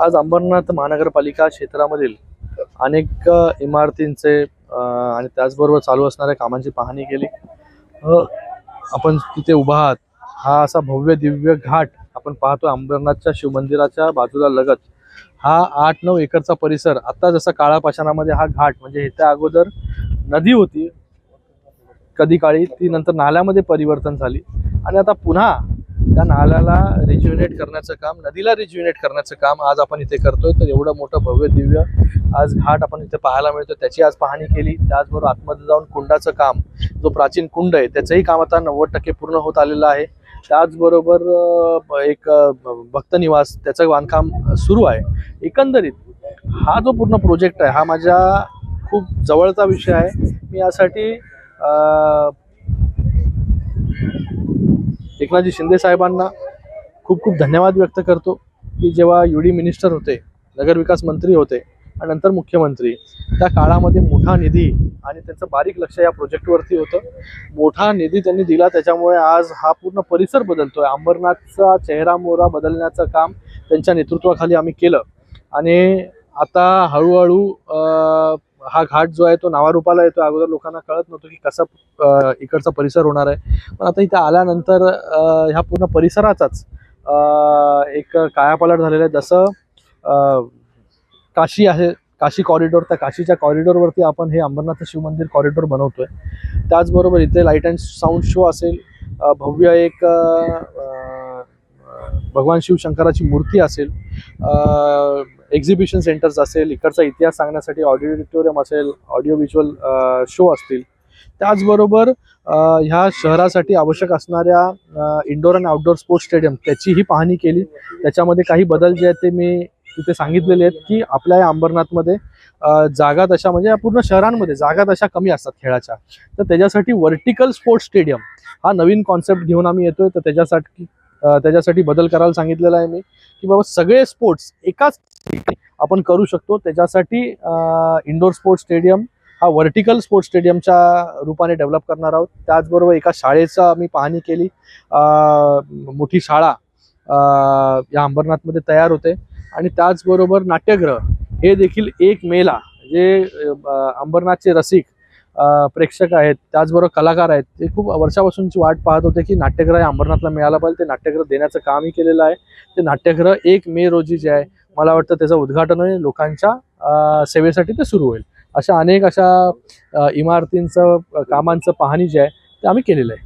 आज अंबरनाथ महानगरपालिका क्षेत्रामधील अनेक इमारतींचे आणि त्याचबरोबर चालू असणाऱ्या कामांची पाहणी केली. आपण तिथे उभा आहात. हा असा भव्य दिव्य घाट आपण पाहतो अंबरनाथच्या शिवमंदिराच्या बाजूला लगत. हा आठ नऊ एकरचा परिसर आता जसा काळा पाषाणामध्ये हा घाट म्हणजे ह्याच्या अगोदर नदी होती. कधी काळी ती नंतर नाल्यामध्ये परिवर्तन झाली. आणि आता पुन्हा त्या नाल्याला रिज्युनेट करण्याचं काम नदीला रिज्युनेट करण्याचं काम आज आपण इथे करतोय. तर एवढं मोठं भव्य दिव्य आज घाट आपण इथे पाहायला मिळतो त्याची आज पाहणी केली. त्याचबरोबर आतमध्ये जाऊन कुंडाचं काम जो प्राचीन कुंड आहे त्याचंही काम आता नव्वद टक्के पूर्ण होत आलेलं आहे. त्याचबरोबर एक अं, भक्त निवास त्याचं बांधकाम सुरू आहे. एकंदरीत हा जो पूर्ण प्रोजेक्ट आहे हा माझ्या खूप जवळचा विषय आहे. मी यासाठी एकनाथजी शिंदे साहेबांना खूप खूप धन्यवाद व्यक्त करतो की जेव्हा यू डी मिनिस्टर होते नगरविकास मंत्री होते आणि नंतर मुख्यमंत्री त्या काळामध्ये मोठा निधी आणि त्यांचं बारीक लक्ष या प्रोजेक्टवरती होतं. मोठा निधी त्यांनी दिला त्याच्यामुळे आज हा पूर्ण परिसर बदलतोय. अंबरनाथचा चेहरा मोहरा बदलण्याचं काम त्यांच्या नेतृत्वाखाली आम्ही केलं. आणि आता हळूहळू हा घाट जो आहे तो नावारूपाला येतो अगोदर लोकांना कळत नव्हतं की कसा इकडचा परिसर होणार आहे. पण आता इथे आल्यानंतर ह्या पूर्ण परिसराचाच एक कायापालट झालेला आहे. जसं काशी आहे काशी कॉरिडॉर त्या काशीच्या कॉरिडॉरवरती आपण हे अंबरनाथ शिवमंदिर कॉरिडॉर बनवतोय. त्याचबरोबर इथे लाइट अँड साऊंड शो असेल. भव्य एक भगवान शिव भगवान शिवशंकराची मूर्ती असेल. एक्झिबिशन सेंटर्स असेल इकडचा इतिहास सांगण्यासाठी ऑडिटोरियम असेल ऑडिओ व्हिज्युअल शो असतील. त्याचबरोबर ह्या शहरासाठी आवश्यक असणाऱ्या इंडोर आणि आउटडोर स्पोर्ट्स स्टेडियम त्याचीही पाहणी केली. त्याच्यामध्ये काही बदल जे आहेत ते मी तिथे सांगितलेले आहेत की आपल्या या अंबरनाथमध्ये जागा तशा म्हणजे या पूर्ण शहरांमध्ये जागा तशा कमी असतात खेळाच्या. तर त्याच्यासाठी व्हर्टिकल स्पोर्ट्स स्टेडियम हा नवीन कॉन्सेप्ट घेऊन आम्ही येतोय. तर त्याच्यासाठी त्याच्यासाठी बदल करायला सांगितलेला आहे मी की बाबा सगळे स्पोर्ट्स एकाच आपण करू शकतो. त्याच्यासाठी इंडोर स्पोर्ट्स स्टेडियम हा व्हर्टिकल स्पोर्ट्स स्टेडियमच्या रूपाने डेव्हलप करणार आहोत. त्याचबरोबर एका शाळेचा आम्ही पाहणी केली. मोठी शाळा या अंबरनाथमध्ये तयार होते. आणि त्याचबरोबर नाट्यगृह हे देखील एक मेला जे अंबरनाथचे रसिक प्रेक्षक आहेत त्याचबरोबर कलाकार आहेत ते खूप वर्षापासूनची वाट पाहत होते की नाट्यगृह हे अंबरनाथला मिळाला पाहिजे ते नाट्यगृह देण्याचं कामही केलेलं आहे. ते नाट्यगृह एक मे रोजी जे आहे मला वाटतं त्याचं उद्घाटन होईल लोकांच्या सेवेसाठी ते सुरू होईल. अशा अनेक अशा इमारतींचं कामांचं पाहणी जे आहे ते आम्ही केलेलं आहे.